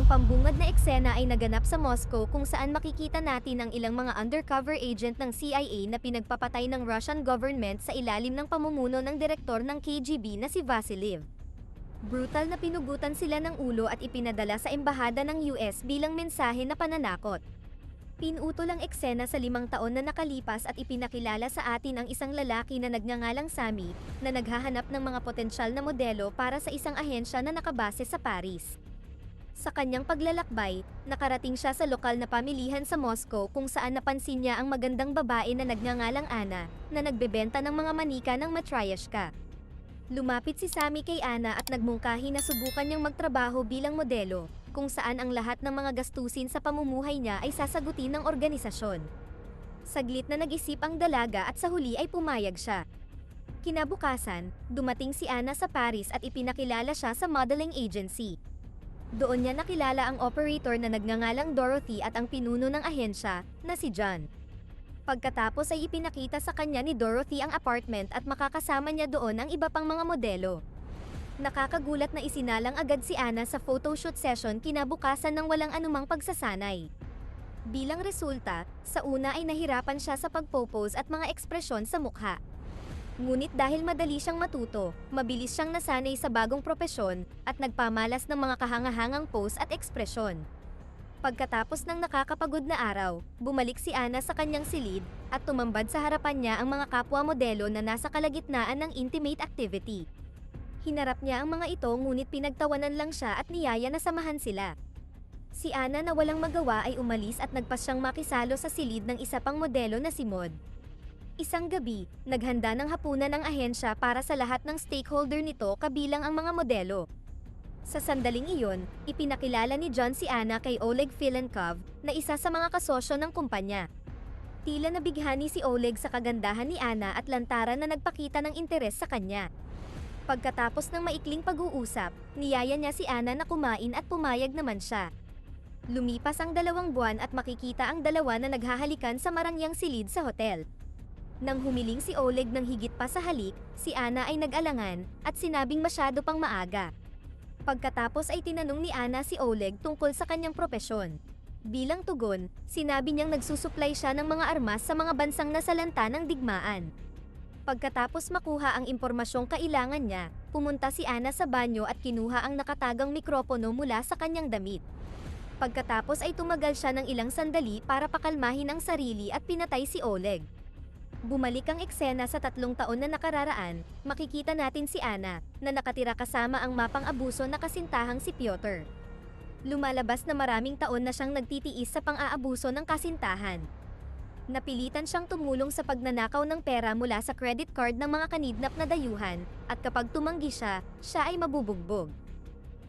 Ang pambungad na eksena ay naganap sa Moscow kung saan makikita natin ang ilang mga undercover agent ng CIA na pinagpapatay ng Russian government sa ilalim ng pamumuno ng direktor ng KGB na si Vasiliev. Brutal na pinugutan sila ng ulo at ipinadala sa embahada ng US bilang mensahe na pananakot. Pinutol ang eksena sa limang taon na nakalipas at ipinakilala sa atin ang isang lalaki na nagngangalang Sami na naghahanap ng mga potensyal na modelo para sa isang ahensya na nakabase sa Paris. Sa kanyang paglalakbay, nakarating siya sa lokal na pamilihan sa Moscow kung saan napansin niya ang magandang babae na nagngangalang Ana na nagbebenta ng mga manika ng matryashka. Lumapit si Sami kay Ana at nagmungkahi na subukan niyang magtrabaho bilang modelo, kung saan ang lahat ng mga gastusin sa pamumuhay niya ay sasagutin ng organisasyon. Saglit na nag-isip ang dalaga at sa huli ay pumayag siya. Kinabukasan, dumating si Ana sa Paris at ipinakilala siya sa modeling agency. Doon niya nakilala ang operator na nagngangalang Dorothy at ang pinuno ng ahensya, na si John. Pagkatapos ay ipinakita sa kanya ni Dorothy ang apartment at makakasama niya doon ang iba pang mga modelo. Nakakagulat na isinalang agad si Ana sa photoshoot session kinabukasan ng walang anumang pagsasanay. Bilang resulta, sa una ay nahirapan siya sa pagpopose at mga ekspresyon sa mukha. Ngunit dahil madali siyang matuto, mabilis siyang nasanay sa bagong propesyon at nagpamalas ng mga kahangahangang pose at ekspresyon. Pagkatapos ng nakakapagod na araw, bumalik si Ana sa kanyang silid at tumambad sa harapan niya ang mga kapwa modelo na nasa kalagitnaan ng intimate activity. Hinarap niya ang mga ito ngunit pinagtawanan lang siya at niyaya na samahan sila. Si Ana na walang magawa ay umalis at nagpas siyang makisalo sa silid ng isa pang modelo na si Mod. Isang gabi, naghanda ng hapunan ng ahensya para sa lahat ng stakeholder nito kabilang ang mga modelo. Sa sandaling iyon, ipinakilala ni John si Ana kay Oleg Filenkov na isa sa mga kasosyo ng kumpanya. Tila nabighani si Oleg sa kagandahan ni Ana at lantaran na nagpakita ng interes sa kanya. Pagkatapos ng maikling pag-uusap, niyaya niya si Ana na kumain at pumayag naman siya. Lumipas ang dalawang buwan at makikita ang dalawa na naghahalikan sa marangyang silid sa hotel. Nang humiling si Oleg ng higit pa sa halik, si Ana ay nag-alangan at sinabing masyado pang maaga. Pagkatapos ay tinanong ni Ana si Oleg tungkol sa kanyang propesyon. Bilang tugon, sinabi niyang nagsusuplay siya ng mga armas sa mga bansang nasalanta ng digmaan. Pagkatapos makuha ang impormasyong kailangan niya, pumunta si Ana sa banyo at kinuha ang nakatagang mikropono mula sa kanyang damit. Pagkatapos ay tumagal siya ng ilang sandali para pakalmahin ang sarili at pinatay si Oleg. Bumalik ang eksena sa tatlong taon na nakararaan, makikita natin si Ana, na nakatira kasama ang mapang abuso na kasintahang si Piotr. Lumalabas na maraming taon na siyang nagtitiis sa pang-aabuso ng kasintahan. Napilitan siyang tumulong sa pagnanakaw ng pera mula sa credit card ng mga kanidnap na dayuhan, at kapag tumanggi siya, siya ay mabubugbog.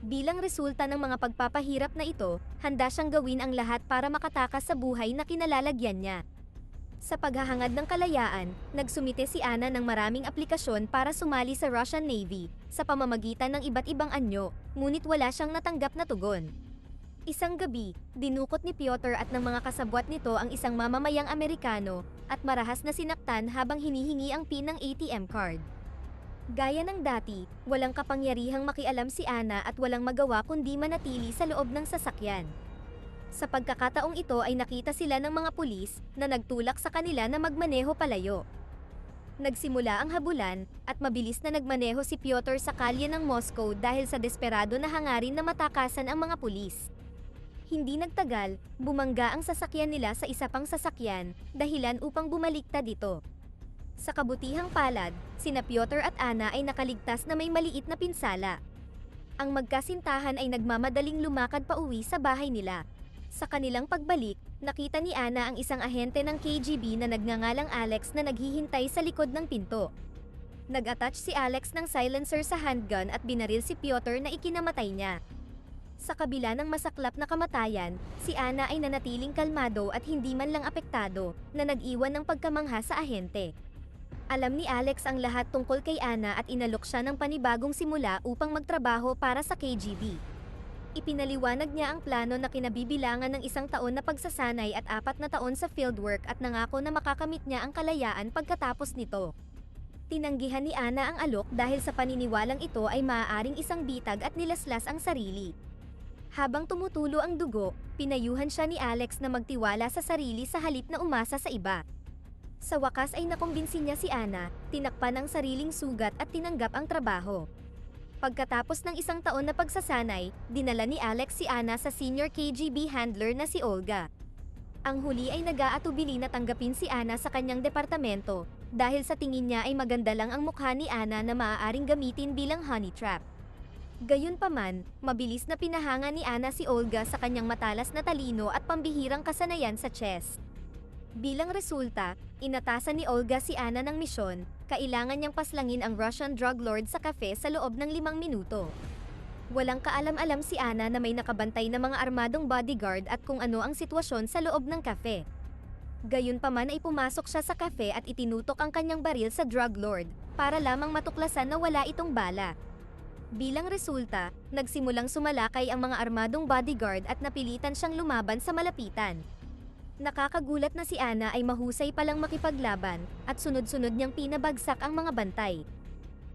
Bilang resulta ng mga pagpapahirap na ito, handa siyang gawin ang lahat para makatakas sa buhay na kinalalagyan niya. Sa paghahangad ng kalayaan, nagsumite si Ana ng maraming aplikasyon para sumali sa Russian Navy, sa pamamagitan ng iba't ibang anyo, ngunit wala siyang natanggap na tugon. Isang gabi, dinukot ni Piotr at ng mga kasabwat nito ang isang mamamayang Amerikano, at marahas na sinaktan habang hinihingi ang pin ng ATM card. Gaya ng dati, walang kapangyarihang makialam si Ana at walang magawa kundi manatili sa loob ng sasakyan. Sa pagkakataong ito ay nakita sila ng mga pulis na nagtulak sa kanila na magmaneho palayo. Nagsimula ang habulan at mabilis na nagmaneho si Piotr sa kalye ng Moscow dahil sa desperado na hangarin na matakasan ang mga pulis. Hindi nagtagal, bumangga ang sasakyan nila sa isa pang sasakyan, dahilan upang bumaliktad dito. Sa kabutihang palad, sina Piotr at Ana ay nakaligtas na may maliit na pinsala. Ang magkasintahan ay nagmamadaling lumakad pa uwi sa bahay nila. Sa kanilang pagbalik, nakita ni Ana ang isang ahente ng KGB na nagngangalang Alex na naghihintay sa likod ng pinto. Nag-attach si Alex ng silencer sa handgun at binaril si Piotr na ikinamatay niya. Sa kabila ng masaklap na kamatayan, si Ana ay nanatiling kalmado at hindi man lang apektado, na nag-iwan ng pagkamangha sa ahente. Alam ni Alex ang lahat tungkol kay Ana at inalok siya ng panibagong simula upang magtrabaho para sa KGB. Ipinaliwanag niya ang plano na kinabibilangan ng isang taon na pagsasanay at apat na taon sa fieldwork at nangako na makakamit niya ang kalayaan pagkatapos nito. Tinanggihan ni Ana ang alok dahil sa paniniwalang ito ay maaaring isang bitag at nilaslas ang sarili. Habang tumutulo ang dugo, pinayuhan siya ni Alex na magtiwala sa sarili sa halip na umasa sa iba. Sa wakas ay nakumbinsi niya si Ana, tinakpan ang sariling sugat at tinanggap ang trabaho. Pagkatapos ng isang taon na pagsasanay, dinala ni Alex si Ana sa senior KGB handler na si Olga. Ang huli ay nag-aatubili na tanggapin si Ana sa kanyang departamento, dahil sa tingin niya ay maganda lang ang mukha ni Ana na maaaring gamitin bilang honey trap. Gayunpaman, mabilis na pinahanga ni Ana si Olga sa kanyang matalas na talino at pambihirang kasanayan sa chess. Bilang resulta, inatasan ni Olga si Ana ng misyon, kailangan niyang paslangin ang Russian drug lord sa kafe sa loob ng limang minuto. Walang kaalam-alam si Ana na may nakabantay na mga armadong bodyguard at kung ano ang sitwasyon sa loob ng kafe. Gayunpaman ay pumasok siya sa kafe at itinutok ang kanyang baril sa drug lord, para lamang matuklasan na wala itong bala. Bilang resulta, nagsimulang sumalakay ang mga armadong bodyguard at napilitan siyang lumaban sa malapitan. Nakakagulat na si Ana ay mahusay palang makipaglaban at sunod-sunod niyang pinabagsak ang mga bantay.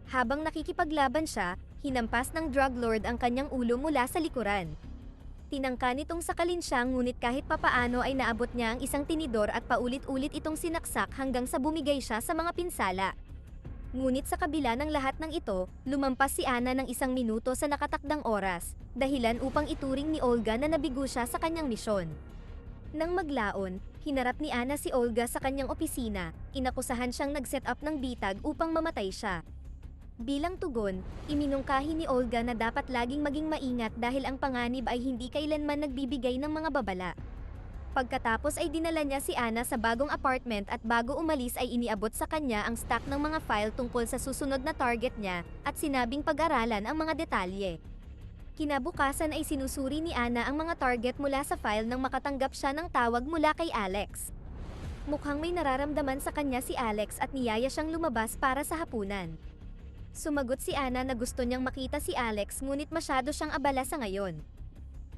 Habang nakikipaglaban siya, hinampas ng drug lord ang kanyang ulo mula sa likuran. Tinangka nitong sakalin siya ngunit kahit papaano ay naabot niya ang isang tinidor at paulit-ulit itong sinaksak hanggang sa bumigay siya sa mga pinsala. Ngunit sa kabila ng lahat ng ito, lumampas si Ana ng isang minuto sa nakatakdang oras, dahilan upang ituring ni Olga na nabigo siya sa kanyang misyon. Nang maglaon, hinarap ni Ana si Olga sa kanyang opisina, inakusahan siyang nag-set up ng bitag upang mamatay siya. Bilang tugon, iminungkahi ni Olga na dapat laging maging maingat dahil ang panganib ay hindi kailanman nagbibigay ng mga babala. Pagkatapos ay dinala niya si Ana sa bagong apartment at bago umalis ay iniabot sa kanya ang stack ng mga file tungkol sa susunod na target niya at sinabing pag-aralan ang mga detalye. Kinabukasan ay sinusuri ni Ana ang mga target mula sa file nang makatanggap siya ng tawag mula kay Alex. Mukhang may nararamdaman sa kanya si Alex at niyaya siyang lumabas para sa hapunan. Sumagot si Ana na gusto niyang makita si Alex ngunit masyado siyang abala sa ngayon.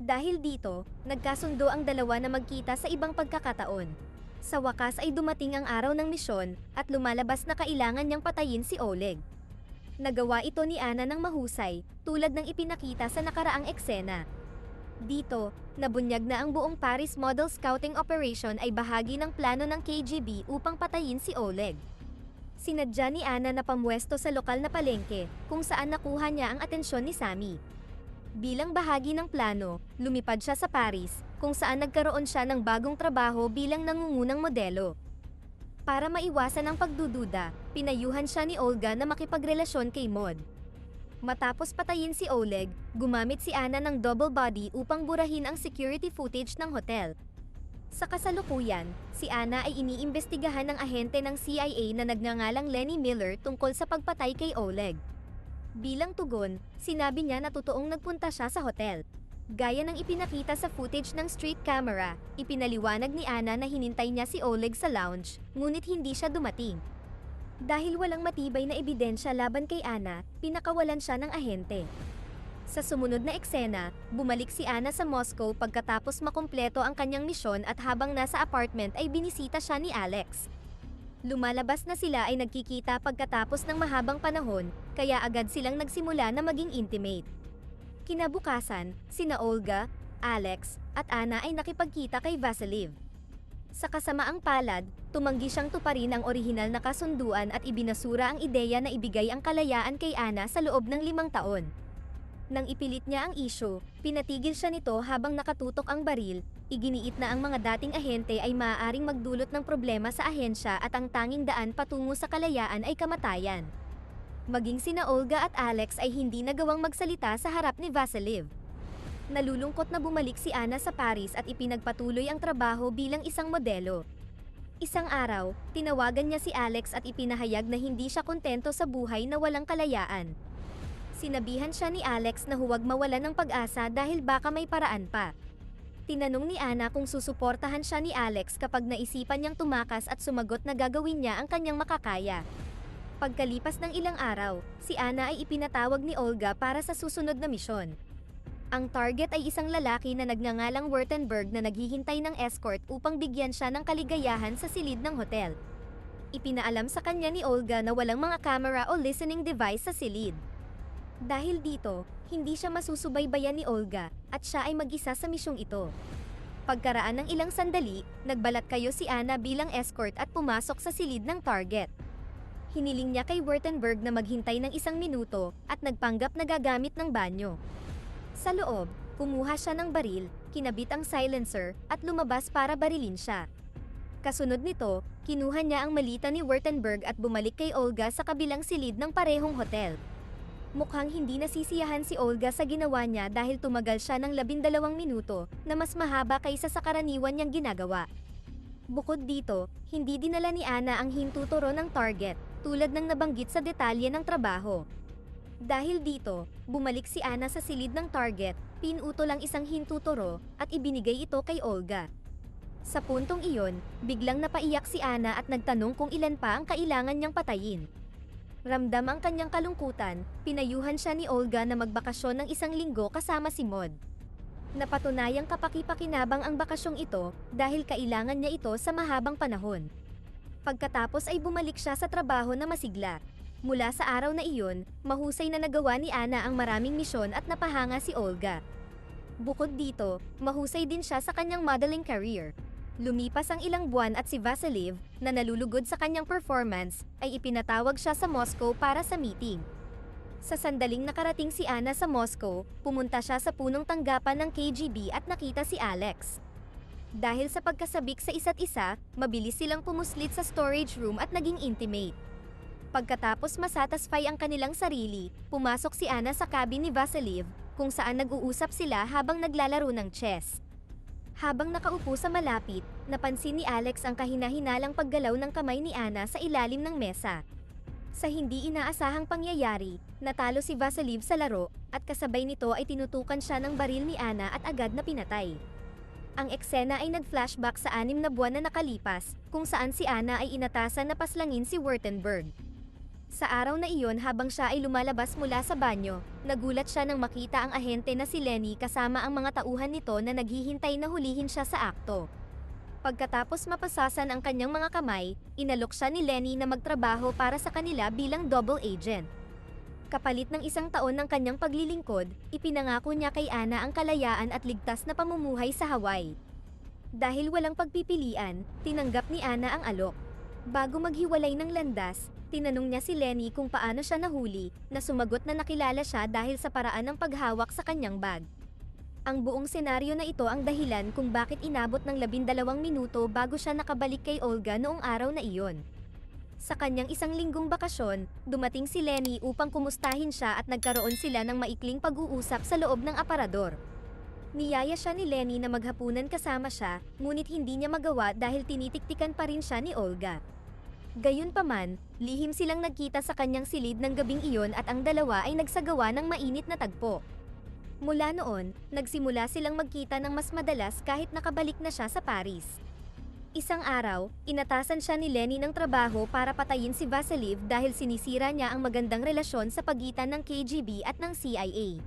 Dahil dito, nagkasundo ang dalawa na magkita sa ibang pagkakataon. Sa wakas ay dumating ang araw ng misyon at lumalabas na kailangan niyang patayin si Oleg. Nagawa ito ni Ana ng mahusay, tulad ng ipinakita sa nakaraang eksena. Dito, nabunyag na ang buong Paris Model Scouting Operation ay bahagi ng plano ng KGB upang patayin si Oleg. Sinadya ni Ana na pamwesto sa lokal na palengke, kung saan nakuha niya ang atensyon ni Sammy. Bilang bahagi ng plano, lumipad siya sa Paris, kung saan nagkaroon siya ng bagong trabaho bilang nangungunang modelo. Para maiwasan ang pagdududa, pinayuhan siya ni Olga na makipagrelasyon kay Mod. Matapos patayin si Oleg, gumamit si Ana ng double body upang burahin ang security footage ng hotel. Sa kasalukuyan, si Ana ay iniimbestigahan ng ahente ng CIA na nagngangalang Lenny Miller tungkol sa pagpatay kay Oleg. Bilang tugon, sinabi niya na totoong nagpunta siya sa hotel. Gaya ng ipinakita sa footage ng street camera, ipinaliwanag ni Ana na hinintay niya si Oleg sa lounge, ngunit hindi siya dumating. Dahil walang matibay na ebidensya laban kay Ana, pinakawalan siya ng ahente. Sa sumunod na eksena, bumalik si Ana sa Moscow pagkatapos makumpleto ang kanyang misyon at habang nasa apartment ay binisita siya ni Alex. Lumalabas na sila ay nagkikita pagkatapos ng mahabang panahon, kaya agad silang nagsimula na maging intimate. Kinabukasan, sina Olga, Alex, at Ana ay nakipagkita kay Vasiliv. Sa kasamaang palad, tumanggi siyang tuparin ang orihinal na kasunduan at ibinasura ang ideya na ibigay ang kalayaan kay Ana sa loob ng limang taon. Nang ipilit niya ang isyo, pinatigil siya nito habang nakatutok ang baril, iginiit na ang mga dating ahente ay maaaring magdulot ng problema sa ahensya at ang tanging daan patungo sa kalayaan ay kamatayan. Maging sina Olga at Alex ay hindi nagawang magsalita sa harap ni Vasiliv. Nalulungkot na bumalik si Ana sa Paris at ipinagpatuloy ang trabaho bilang isang modelo. Isang araw, tinawagan niya si Alex at ipinahayag na hindi siya kontento sa buhay na walang kalayaan. Sinabihan siya ni Alex na huwag mawalan ng pag-asa dahil baka may paraan pa. Tinanong ni Ana kung susuportahan siya ni Alex kapag naisipan niyang tumakas at sumagot na gagawin niya ang kanyang makakaya. Pagkalipas ng ilang araw, si Ana ay ipinatawag ni Olga para sa susunod na misyon. Ang target ay isang lalaki na nagngangalang Württemberg na naghihintay ng escort upang bigyan siya ng kaligayahan sa silid ng hotel. Ipinaalam sa kanya ni Olga na walang mga camera o listening device sa silid. Dahil dito, hindi siya masusubaybayan ni Olga at siya ay mag-isa sa misyong ito. Pagkaraan ng ilang sandali, nagbalat kayo si Anna bilang escort at pumasok sa silid ng target. Hiniling niya kay Wurtenberg na maghintay ng isang minuto at nagpanggap na gagamit ng banyo. Sa loob, kumuha siya ng baril, kinabit ang silencer, at lumabas para barilin siya. Kasunod nito, kinuha niya ang malita ni Wurtenberg at bumalik kay Olga sa kabilang silid ng parehong hotel. Mukhang hindi nasisiyahan si Olga sa ginawa niya dahil tumagal siya ng labindalawang minuto na mas mahaba kaysa sa karaniwan niyang ginagawa. Bukod dito, hindi dinala ni Ana ang hintuturo ng target, tulad ng nabanggit sa detalye ng trabaho. Dahil dito, bumalik si Ana sa silid ng target, pinuto lang isang hintuturo, at ibinigay ito kay Olga. Sa puntong iyon, biglang napaiyak si Ana at nagtanong kung ilan pa ang kailangan niyang patayin. Ramdam ang kanyang kalungkutan, pinayuhan siya ni Olga na magbakasyon ng isang linggo kasama si Mod. Napatunayang kapaki-pakinabang ang bakasyong ito dahil kailangan niya ito sa mahabang panahon. Pagkatapos ay bumalik siya sa trabaho na masigla. Mula sa araw na iyon, mahusay na nagawa ni Ana ang maraming misyon at napahanga si Olga. Bukod dito, mahusay din siya sa kanyang modeling career. Lumipas ang ilang buwan at si Vasiliv, na nalulugod sa kanyang performance, ay ipinatawag siya sa Moscow para sa meeting. Sa sandaling nakarating si Ana sa Moscow, pumunta siya sa punong tanggapan ng KGB at nakita si Alex. Dahil sa pagkasabik sa isa't isa, mabilis silang pumuslit sa storage room at naging intimate. Pagkatapos masatisfy ang kanilang sarili, pumasok si Ana sa cabin ni Vasiliv, kung saan nag-uusap sila habang naglalaro ng chess. Habang nakaupo sa malapit, napansin ni Alex ang kahina-hinalang paggalaw ng kamay ni Ana sa ilalim ng mesa. Sa hindi inaasahang pangyayari, natalo si Vasiliv sa laro, at kasabay nito ay tinutukan siya ng baril ni Ana at agad na pinatay. Ang eksena ay nag-flashback sa anim na buwan na nakalipas, kung saan si Ana ay inatasan na paslangin si Wurtenberg. Sa araw na iyon habang siya ay lumalabas mula sa banyo, nagulat siya nang makita ang ahente na si Lenny kasama ang mga tauhan nito na naghihintay na hulihin siya sa akto. Pagkatapos mapasasan ang kanyang mga kamay, inalok siya ni Lenny na magtrabaho para sa kanila bilang double agent. Kapalit ng isang taon ng kanyang paglilingkod, ipinangako niya kay Ana ang kalayaan at ligtas na pamumuhay sa Hawaii. Dahil walang pagpipilian, tinanggap ni Ana ang alok. Bago maghiwalay ng landas, tinanong niya si Lenny kung paano siya nahuli, na sumagot na nakilala siya dahil sa paraan ng paghawak sa kanyang bag. Ang buong senaryo na ito ang dahilan kung bakit inabot ng labindalawang minuto bago siya nakabalik kay Olga noong araw na iyon. Sa kanyang isang linggong bakasyon, dumating si Lenny upang kumustahin siya at nagkaroon sila ng maikling pag-uusap sa loob ng aparador. Niyaya siya ni Lenny na maghapunan kasama siya, ngunit hindi niya magawa dahil tinitiktikan pa rin siya ni Olga. Gayunpaman, lihim silang nagkita sa kanyang silid ng gabing iyon at ang dalawa ay nagsagawa ng mainit na tagpo. Mula noon, nagsimula silang magkita ng mas madalas kahit nakabalik na siya sa Paris. Isang araw, inatasan siya ni Lenny ng trabaho para patayin si Vasiliv dahil sinisira niya ang magandang relasyon sa pagitan ng KGB at ng CIA.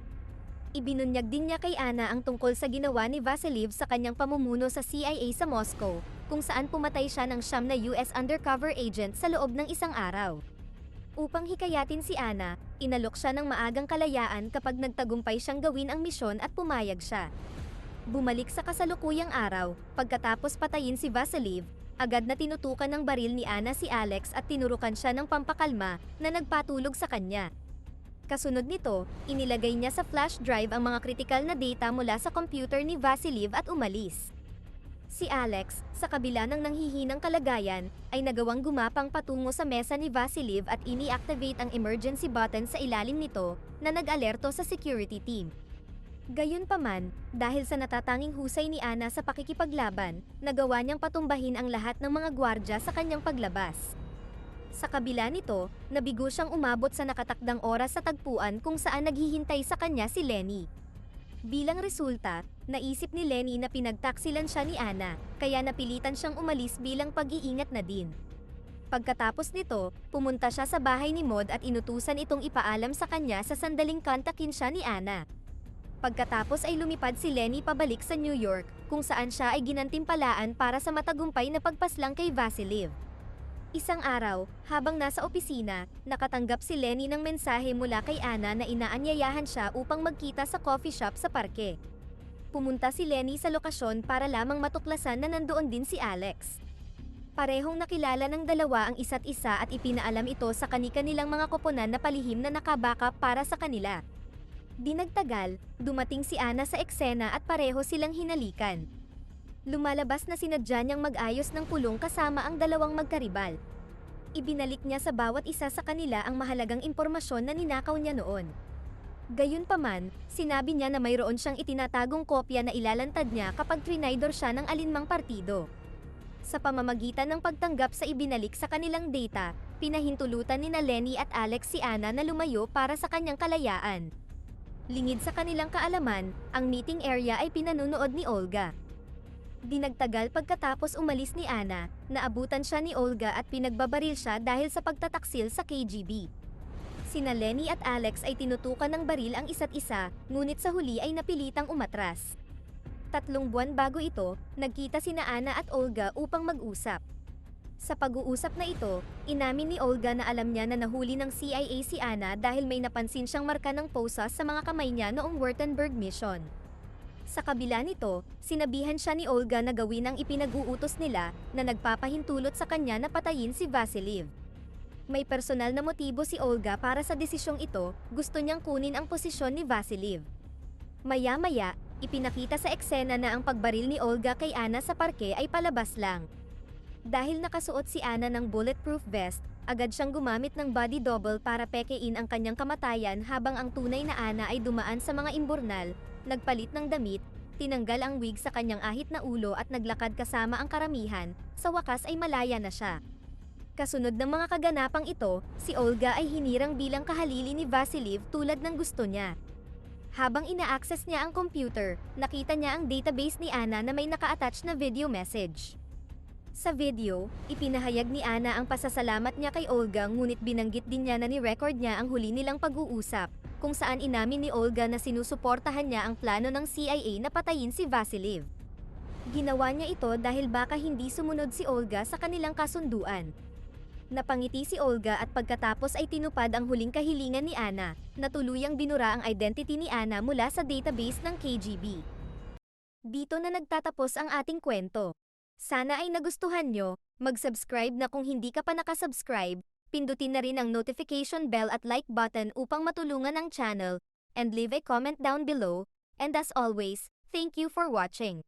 Ibinunyag din niya kay Ana ang tungkol sa ginawa ni Vasiliv sa kanyang pamumuno sa CIA sa Moscow, kung saan pumatay siya ng siyam na US undercover agent sa loob ng isang araw. Upang hikayatin si Ana, inalok siya ng maagang kalayaan kapag nagtagumpay siyang gawin ang misyon at pumayag siya. Bumalik sa kasalukuyang araw, pagkatapos patayin si Vasiliv, agad na tinutukan ng baril ni Ana si Alex at tinurukan siya ng pampakalma na nagpatulog sa kanya. Kasunod nito, inilagay niya sa flash drive ang mga kritikal na data mula sa computer ni Vasiliv at umalis. Si Alex, sa kabila ng nanghihinang kalagayan, ay nagawang gumapang patungo sa mesa ni Vasiliv at ini-activate ang emergency button sa ilalim nito na nag-alerto sa security team. Gayunpaman, dahil sa natatanging husay ni Ana sa pakikipaglaban, nagawa niyang patumbahin ang lahat ng mga gwardya sa kanyang paglabas. Sa kabila nito, nabigo siyang umabot sa nakatakdang oras sa tagpuan kung saan naghihintay sa kanya si Lenny. Bilang resulta, naisip ni Lenny na pinagtaksilan siya ni Ana, kaya napilitan siyang umalis bilang pag-iingat na din. Pagkatapos nito, pumunta siya sa bahay ni Mod at inutusan itong ipaalam sa kanya sa sandaling kontakin siya ni Ana. Pagkatapos ay lumipad si Lenny pabalik sa New York, kung saan siya ay ginantimpalaan para sa matagumpay na pagpaslang kay Vasiliv. Isang araw, habang nasa opisina, nakatanggap si Lenny ng mensahe mula kay Ana na inaanyayahan siya upang magkita sa coffee shop sa parke. Pumunta si Lenny sa lokasyon para lamang matuklasan na nandoon din si Alex. Parehong nakilala ng dalawa ang isa't isa at ipinaalam ito sa kani-kanilang mga koponan na palihim na nakabaka para sa kanila. Di nagtagal, dumating si Ana sa eksena at pareho silang hinalikan. Lumalabas na sinadya niyang mag-ayos ng pulong kasama ang dalawang magkaribal. Ibinalik niya sa bawat isa sa kanila ang mahalagang impormasyon na ninakaw niya noon. Gayunpaman, sinabi niya na mayroon siyang itinatagong kopya na ilalantad niya kapag trinaydor siya ng alinmang partido. Sa pamamagitan ng pagtanggap sa ibinalik sa kanilang data, pinahintulutan ni Lenny at Alex si Ana na lumayo para sa kanyang kalayaan. Lingid sa kanilang kaalaman, ang meeting area ay pinanunood ni Olga. Di nagtagal pagkatapos umalis ni Ana, naabutan siya ni Olga at pinagbabaril siya dahil sa pagtataksil sa KGB. Sina Lenny at Alex ay tinutukan ng baril ang isa't isa, ngunit sa huli ay napilitang umatras. Tatlong buwan bago ito, nagkita sina Ana at Olga upang mag-usap. Sa pag-uusap na ito, inamin ni Olga na alam niya na nahuli ng CIA si Ana dahil may napansin siyang marka ng POSA sa mga kamay niya noong Württemberg mission. Sa kabila nito, sinabihan siya ni Olga na gawin ang ipinag-uutos nila na nagpapahintulot sa kanya na patayin si Vasiliev. May personal na motibo si Olga para sa desisyong ito, gusto niyang kunin ang posisyon ni Vasiliev. Maya-maya, ipinakita sa eksena na ang pagbaril ni Olga kay Ana sa parke ay palabas lang. Dahil nakasuot si Ana ng bulletproof vest, agad siyang gumamit ng body double para pekein ang kanyang kamatayan habang ang tunay na Ana ay dumaan sa mga imburnal, nagpalit ng damit, tinanggal ang wig sa kanyang ahit na ulo at naglakad kasama ang karamihan, sa wakas ay malaya na siya. Kasunod ng mga kaganapang ito, si Olga ay hinirang bilang kahalili ni Vasiliev tulad ng gusto niya. Habang ina-access niya ang computer, nakita niya ang database ni Ana na may naka-attach na video message. Sa video, ipinahayag ni Ana ang pasasalamat niya kay Olga ngunit binanggit din niya na ni-record niya ang huli nilang pag-uusap, kung saan inamin ni Olga na sinusuportahan niya ang plano ng CIA na patayin si Vasiliev. Ginawa niya ito dahil baka hindi sumunod si Olga sa kanilang kasunduan. Napangiti si Olga at pagkatapos ay tinupad ang huling kahilingan ni Ana, na tuluyang binura ang identity ni Ana mula sa database ng KGB. Dito na nagtatapos ang ating kwento. Sana ay nagustuhan nyo, mag-subscribe na kung hindi ka pa nakasubscribe, pindutin na rin ang notification bell at like button upang matulungan ang channel, and leave a comment down below, and as always, thank you for watching.